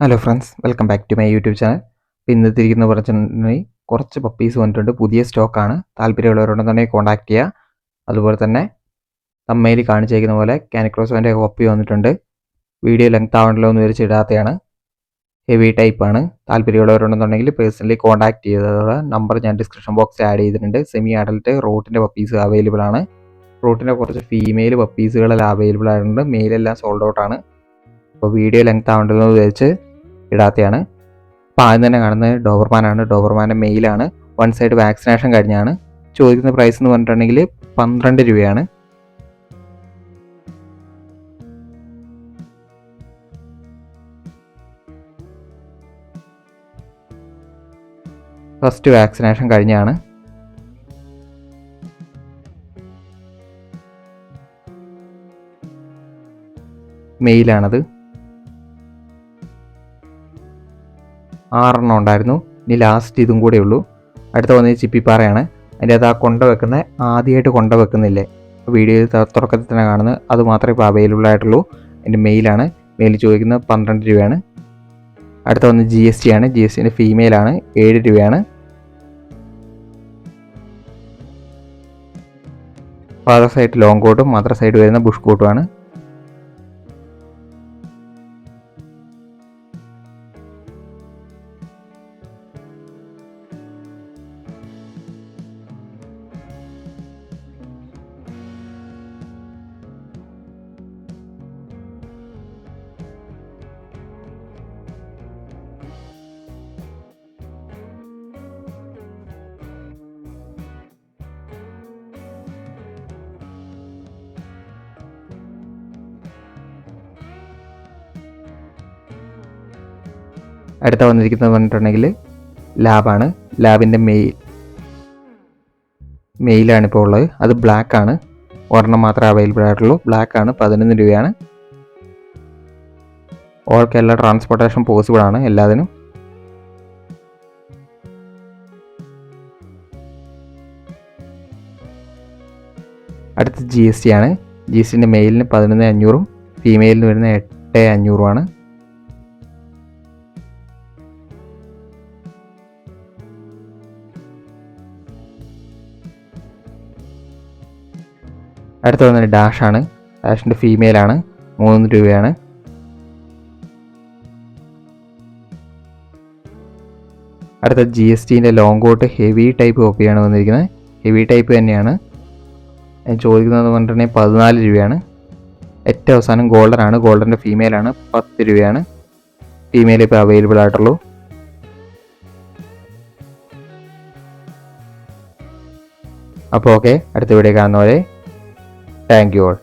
Hello friends welcome back to my YouTube channel ഇന്ന് തിരിക്കുന്ന പറഞ്ഞിട്ടുണ്ടെങ്കിൽ കുറച്ച് പപ്പീസ് വന്നിട്ടുണ്ട്. പുതിയ സ്റ്റോക്കാണ് താല്പര്യമുള്ളവരുണ്ടെന്നുണ്ടെങ്കിൽ കോൺടാക്ട് ചെയ്യുക അതുപോലെ തന്നെ തമ്മയിൽ കാണിച്ചേക്കുന്ന പോലെ കാനിക്രോസോന്റെ കോപ്പി വന്നിട്ടുണ്ട്. വീഡിയോ ലെങ്ത് ആവണല്ലോ എന്ന് വിചാരിച്ച് ഇടാത്തതാണ് ഹെവി ടൈപ്പാണ് താല്പര്യമുള്ളവരുണ്ടെന്നുണ്ടെങ്കിൽ പേഴ്സണലി കോൺടാക്ട് ചെയ്തതോടെ നമ്പർ ഞാൻ ഡിസ്ക്രിപ്ഷൻ ബോക്സിൽ ആഡ് ചെയ്തിട്ടുണ്ട്. സെമി അഡൽട്ട് റൂട്ടിന്റെ പപ്പീസ് അവൈലബിൾ ആണ്. റൂട്ടിന്റെ കുറച്ച് ഫീമെയിൽ പപ്പീസുകളെല്ലാം അവൈലബിൾ ആയിട്ടുണ്ട്. മെയിലെല്ലാം സോൾഡ് ഔട്ടാണ് അപ്പോൾ വീഡിയോ ലെങ്ത് ആവണ്ടല്ലോ എന്ന് വിചാരിച്ച് ഇടാത്തതാണ് അപ്പോൾ ആദ്യം തന്നെ കാണുന്നത് ഡോബർമാനാണ്. ഡോബർമാന്റെ മെയിലാണ്. വൺ സൈഡ് വാക്സിനേഷൻ കഴിഞ്ഞാണ്. ചോദിക്കുന്ന പ്രൈസ് എന്ന് പറഞ്ഞിട്ടുണ്ടെങ്കിൽ പന്ത്രണ്ട് രൂപയാണ്. ഫസ്റ്റ് വാക്സിനേഷൻ കഴിഞ്ഞാണ്. മെയിലാണത്. ആറെണ്ണം ഉണ്ടായിരുന്നു. ഇനി ലാസ്റ്റ് ഇതും കൂടെ ഉള്ളൂ. അടുത്ത വന്നത് ചിപ്പിപ്പാറയാണ് അതിന്റെ അത് ആ കൊണ്ട വെക്കുന്ന ആദ്യമായിട്ട് കൊണ്ട വെക്കുന്നില്ലേ? വീഡിയോയിൽ തുടക്കത്തിൽ തന്നെ കാണുന്നത് അത് മാത്രമേ ഇപ്പോൾ അവൈലബിൾ ആയിട്ടുള്ളൂ. മെയിലാണ് മെയിൽ ചോദിക്കുന്നത് പന്ത്രണ്ട് രൂപയാണ്. അടുത്ത വന്ന് ജി എസ് ടി ആണ്. ജി എസ് ടിന്റെ ഫീമെയിലാണ് ഏഴ് രൂപയാണ്. ഫാദർ സൈഡ് ലോങ് കോട്ടും മദർ സൈഡ് വരുന്ന ബുഷ് കോട്ടുമാണ് അടുത്ത വന്നിരിക്കുന്നത് പറഞ്ഞിട്ടുണ്ടെങ്കിൽ ലാബാണ്. ലാബിന്റെ മെയിൽ. മെയിലാണ് ഇപ്പോൾ ഉള്ളത്. അത് ബ്ലാക്ക് ആണ്. ഒരെണ്ണം മാത്രമേ അവൈലബിൾ ആയിട്ടുള്ളൂ. ബ്ലാക്ക് ആണ്. പതിനൊന്ന് രൂപയാണ്. ഓൾ കേരള ട്രാൻസ്പോർട്ടേഷൻ പോസിബിൾ ആണ് എല്ലാത്തിനും. അടുത്ത ജി എസ് ടി ആണ്. ജി എസ് ടിന്റെ മെയിലിന് പതിനൊന്ന് അഞ്ഞൂറും ഫീമെയിലിന് വരുന്ന എട്ട് അഞ്ഞൂറുമാണ് അടുത്ത വന്നത് ഡാഷാണ് ഡാഷിന്റെ ഫീമെയിലാണ് മൂന്ന് രൂപയാണ്. അടുത്ത ജി എസ് ടിന്റെ ലോങ് കോട്ട് ഹെവി ടൈപ്പ് കോപ്പിയാണ് വന്നിരിക്കുന്നത്. ഹെവി ടൈപ്പ് തന്നെയാണ്. ചോദിക്കുന്നത് പറഞ്ഞിട്ടുണ്ടെങ്കിൽ പതിനാല് രൂപയാണ്. ഏറ്റവും അവസാനം ഗോൾഡൻ ആണ്. ഗോൾഡന്റെ ഫീമെയിലാണ് പത്ത് രൂപയാണ്. ഫീമെയിൽ ഇപ്പോൾ അവൈലബിൾ ആയിട്ടുള്ളൂ. അപ്പോൾ ഓക്കെ അടുത്ത വീഡിയോ കാണുന്നവരെ. Thank you all